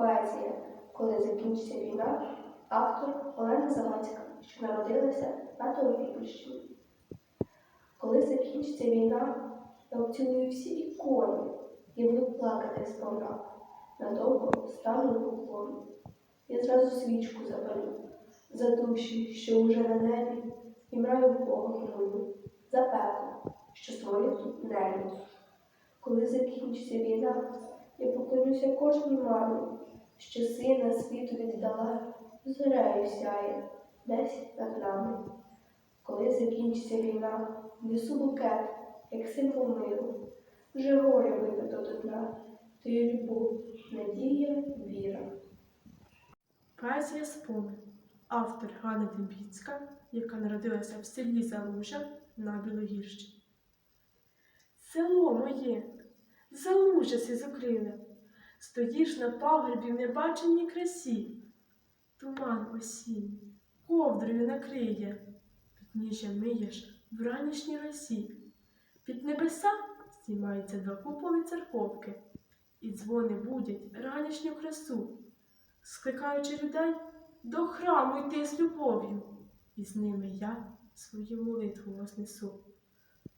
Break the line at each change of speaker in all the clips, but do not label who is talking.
Поезія Коли закінчиться війна, автор Олена Завадська, що народилася на Теофіпольщині. Коли закінчиться війна, я обцілую всі ікони і буду плакати сповна. Надовго стану в. Я зразу свічку запалю за душі, що уже на небі, і мраю Бога молю, за пекло, що створив тут небо. Коли закінчиться війна, я поклонюся кожній мамі, що сина світу віддала, зорею сяє десь над нами. Коли закінчиться війна, несу букет, як символ миру, вже горе випито до дна, то є любов, надія, віра.
Поезія спомин. Автор Ганна Дембіцька, яка народилася в селі Залужа на Білогірщині. Село моє, залужа си зукриле, стоїш на пагорбі в небаченій красі. Туман осінь, ковдрою накриє, підніжжя миєш в ранішній росі. Під небеса здіймаються два куполи церковки, і дзвони будять ранішню красу скликаючи людей до храму йти з любов'ю, і з ними я свою молитву вознесу.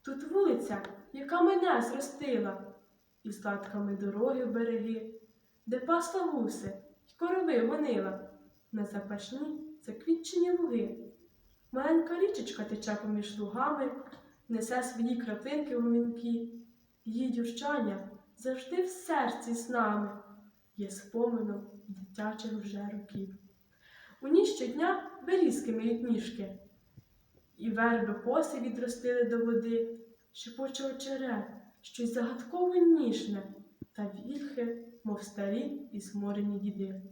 Тут вулиця, яка мене зростила, і складками дороги береги, де пасла гуси й корови гонила, на запашні заквітчені луги. Маленька річечка тече поміж лугами, несе свої краплинки в мінки, її дющання завжди в серці з нами. Є спомином дитячих вже років. У ній щодня берізки миють ніжки, і верби коси відростили до води, шепоче очерет, щось загадково ніжне, та вільхи, мов старі і зморені діди.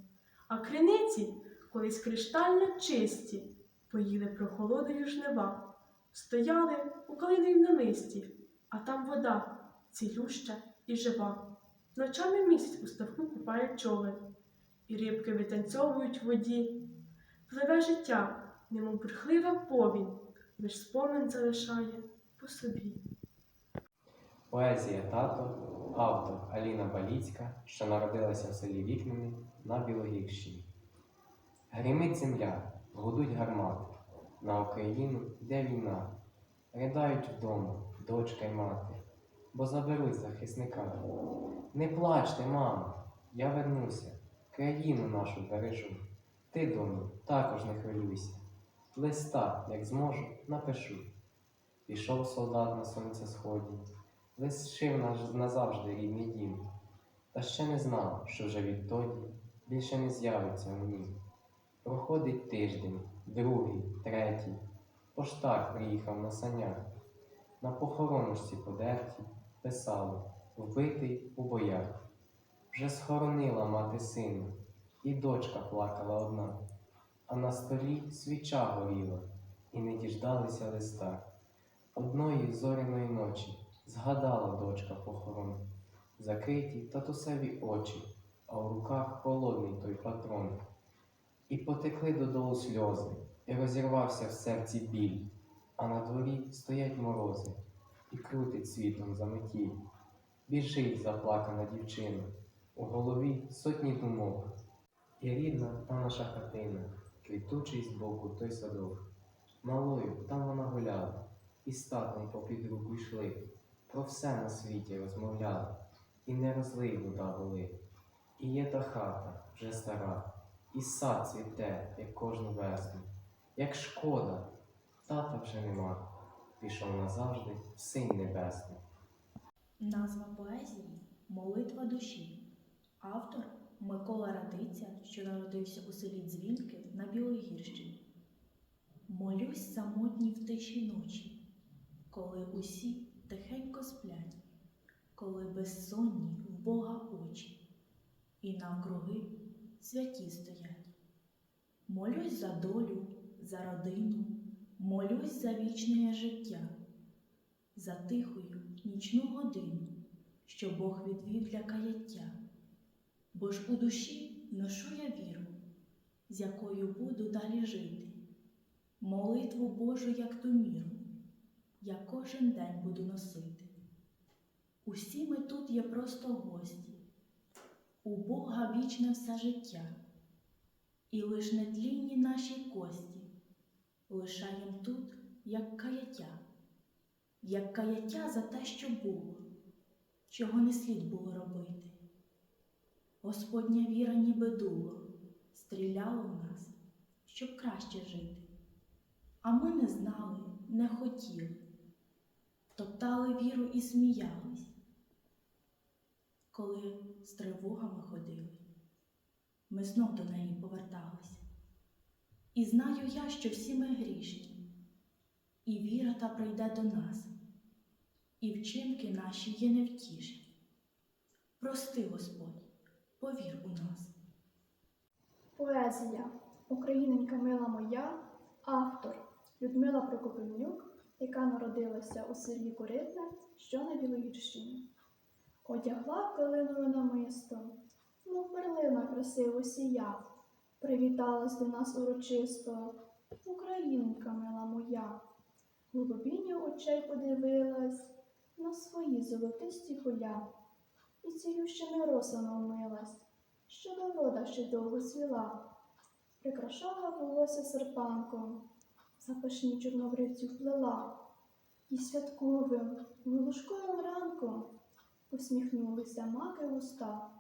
А криниці, колись криштально чисті, поїли прохолодою жнива, стояли у калиновім намисті, а там вода цілюща і жива. Ночами місяць у ставку купає човен, і рибки витанцьовують в воді. Пливе життя, немов бурхлива повінь, лиш спомин залишає по собі.
Поезія тато, автор Аліна Баліцька, що народилася в селі Вікнені на Білогірщині. Гримить земля, гудуть гармати, на Україну йде війна. Ридають вдома, дочка й мати, бо заберуть захисника. Не плачте, мамо, я вернуся, країну нашу бережу. Ти, доню, також не хвилюйся. Листа, як зможу, напишу. Пішов солдат на сонце сході, лишив назавжди рідний дім. Та ще не знав, що вже відтоді більше не з'явиться у нім. Проходить тиждень, другий, третій. Поштар приїхав на санях. На похороночці подерті писало вбитий у боях. Вже схоронила мати сина, і дочка плакала одна, а на столі свіча горіла, і не діждалися листа. Одної зоряної ночі згадала дочка похорон, закриті татусеві очі, а в руках холодний той патрон. І потекли додолу сльози, і розірвався в серці біль, а на дворі стоять морози, і крутить світом заметіль. Біжить заплакана дівчина, у голові сотні думок. І рідна та наша хатина, квітучий збоку той садок. Малою там вона гуляла, і з татом попід руку йшли, про все на світі розмовляли, і не розлий вода. І є та хата вже стара, і сад цвіте, як кожну весну. Як шкода, тата вже нема, пішов назавжди в синь небесний.
Назва поезії Молитва душі. Автор Микола Радиця, що народився у селі Дзвінки на Білогірщині. Молюсь самотній в тиші ночі, коли усі тихенько сплять, коли безсонні в Бога очі, і навкруги святі стоять. Молюсь за долю, за родину, молюсь за вічне життя, за тихою нічну годину, що Бог відвів для каяття. Бо ж у душі ношу я віру, з якою буду далі жити, молитву Божу, як ту міру, я кожен день буду носити. Усі ми тут є просто гості, у Бога вічне все життя, і лиш нетлінні наші кості лишаєм тут, як каяття, як каяття за те, що було, чого не слід було робити. Господня віра ніби дуло, стріляло в нас, щоб краще жити. А ми не знали, не хотіли, топтали віру і сміялись, коли з тривогами ходили, ми знов до неї повертались. І знаю я, що всі ми грішні, і віра та прийде до нас, і вчинки наші є невтішні. Прости, Господь, повір у нас.
Поезія Україненька мила моя, автор Людмила Прокопенюк, яка народилася у селі Коритне, що на Білогірщині. Одягла калинове намисто, мов перлина красиво сія, привіталась до нас урочисто, Україненька мила моя, голубіння очей подивилась на свої золотисті поля, і цілющими росами вмилась що до вода ще довго свіла, прикрашала волосся серпанком, запашні чорнобривці вплела, і святковим, вилушковим ранком посміхнулися маки уста.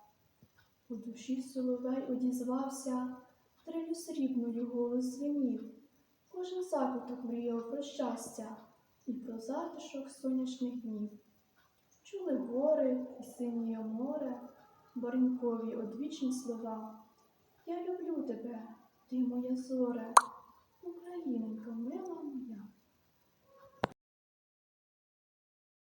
У душі соловей одізвався, трелю срібною голос дзвенів. Кожен закуток мріяв про щастя і про затишок сонячних днів. Чули гори і синіє море, барвінкові одвічні слова. Я люблю тебе, ти моя зоре, Україненька мила